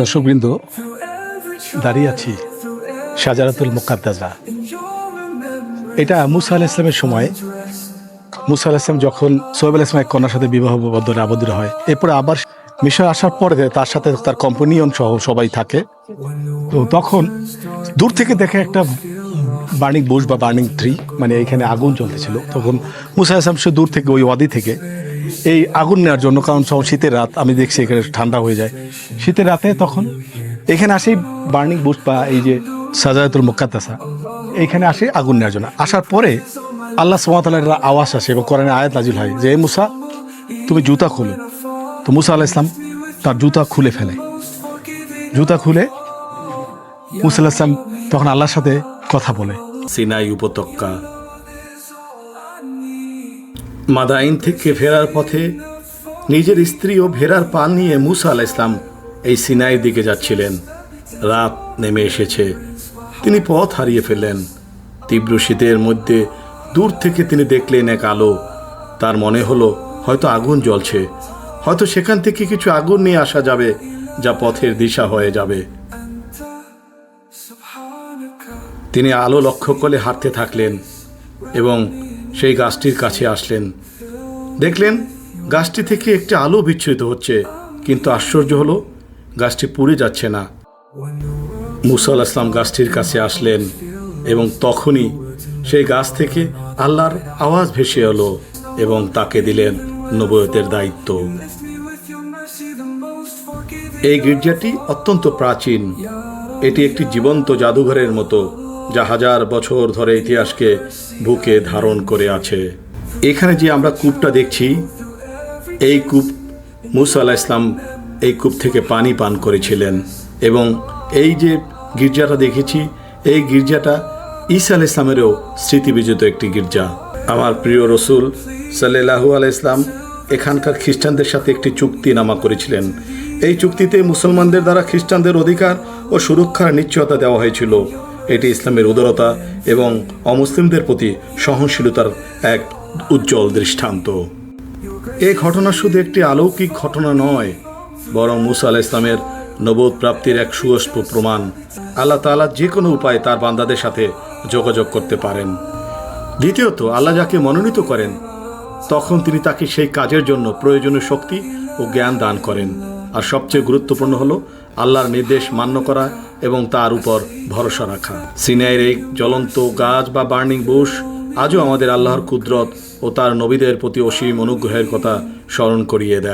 দর্শকবৃন্দ, দাঁড়িয়ে আছি শাহজারাতুল মুকাদ্দাজা এটা মুসা আলাহ ইসলামের সময়। মুসা আলাহ ইসলাম যখন সোহেব আলাহ ইসলামের কন্যার সাথে বিবাহ বদ্ধরে আবদ্ধ হয়, এরপরে আবার মিশর আসার পরে তার সাথে তার কম্পানিয়ন সহ সবাই থাকে। তো তখন দূর থেকে দেখে একটা বার্নিং বুশ বা বার্নিং ট্রি মানে এখানে আগুন জ্বলতেছিল। তখন মুসা ইসলাম সে দূর থেকে, ওই ওয়াদি থেকে এই আগুন নেওয়ার জন্য, কারণ সব শীতের রাত, আমি দেখছি এখানে ঠান্ডা হয়ে যায়। শীতের রাতে তখন এখানে আসে বার্নিং বুশ বা এই যে সাজায়াতুল মুকাদ্দাসা এইখানে আসে আগুন নেওয়ার জন্য। আসার পরে আল্লাহ সুমাতালের আওয়াজ আসে এবং কোরআনে আয়াত নাজিল হয় যে মুসা, তুমি জুতা খোলো। তো মুসা আল্লাহ ইসলাম তার জুতা খুলে ফেলে। জুতা খুলে মুসা আল্লাহ ইসলাম তখন আল্লাহর সাথে কথা বলে। সিনাই উপত্যকা মাদাইন থেকে ফেরার পথে নিজের স্ত্রী ও ভেড়ার পান নিয়ে মুসা আলাহ ইসলাম এই সিনাইয়ের দিকে যাচ্ছিলেন। রাত নেমে এসেছে। তিনি পথ হারিয়ে ফেললেন। তীব্র শীতের মধ্যে দূর থেকে তিনি দেখলেন এক আলো। তার মনে হলো, হয়তো আগুন জ্বলছে। হয়তো সেখান থেকে কিছু আগুন নিয়ে আসা যাবে, যা পথের দিশা হয়ে যাবে। তিনি আলো লক্ষ্য করে হাঁটতে থাকলেন এবং সেই গাছটির কাছে আসলেন। দেখলেন, গাছটি থেকে একটি আলো বিচ্ছুরিত হচ্ছে, কিন্তু আশ্চর্য হলো, গাছটি পুড়ে যাচ্ছে না। মুসা আলাহ ইসলাম গাছটির কাছে আসলেন এবং তখনই সেই গাছ থেকে আল্লাহর আওয়াজ ভেসে এলো এবং তাকে দিলেন নবয়তের দায়িত্ব। এই গির্জাটি অত্যন্ত প্রাচীন। এটি একটি জীবন্ত জাদুঘরের মতো। যা হাজার বছর ধরে ইতিহাসকে বুকে ধারণ করে আছে। এখানে যে আমরা কূপটা দেখছি, এই কূপ মুসা আলাহ ইসলাম এই কূপ থেকে পানি পান করেছিলেন এবং এই যে গির্জাটা দেখেছি, এই গির্জাটা ঈসা আল ইসলামেরও স্মৃতিবিজিত একটি গির্জা। আমার প্রিয় রসুল সাল্লাহু আলাই ইসলাম এখানকার খ্রিস্টানদের সাথে একটি চুক্তিনামা করেছিলেন। এই চুক্তিতে মুসলমানদের দ্বারা খ্রিস্টানদের অধিকার ও সুরক্ষার নিশ্চয়তা দেওয়া হয়েছিল। এটি ইসলামের উদারতা এবং অমুসলিমদের প্রতি সহনশীলতার এক উজ্জ্বল দৃষ্টান্ত। এই ঘটনা শুধু একটি অলৌকিক ঘটনা নয়, বরং মুসা আলাহ ইসলামের নবোধ প্রাপ্তির এক সুস্প প্রমাণ। আল্লাহ তাআলা যে কোনো উপায়ে তার বান্দাদের সাথে যোগাযোগ করতে পারেন। দ্বিতীয়ত, আল্লাহ যাকে মনোনীত করেন, তখন তিনি তাকে সেই কাজের জন্য প্রয়োজনীয় শক্তি ও জ্ঞান দান করেন। আর সবচেয়ে গুরুত্বপূর্ণ হলো আল্লাহর নির্দেশ মান্য করা এবং তার উপর ভরসা রাখা। সিনাইয়ের এই জ্বলন্ত গাছ বা বার্নিং বুশ আজও আমাদের আল্লাহর কুদরত ও তার নবীদের প্রতি অসীম অনুগ্রহের কথা স্মরণ করিয়ে দেয়।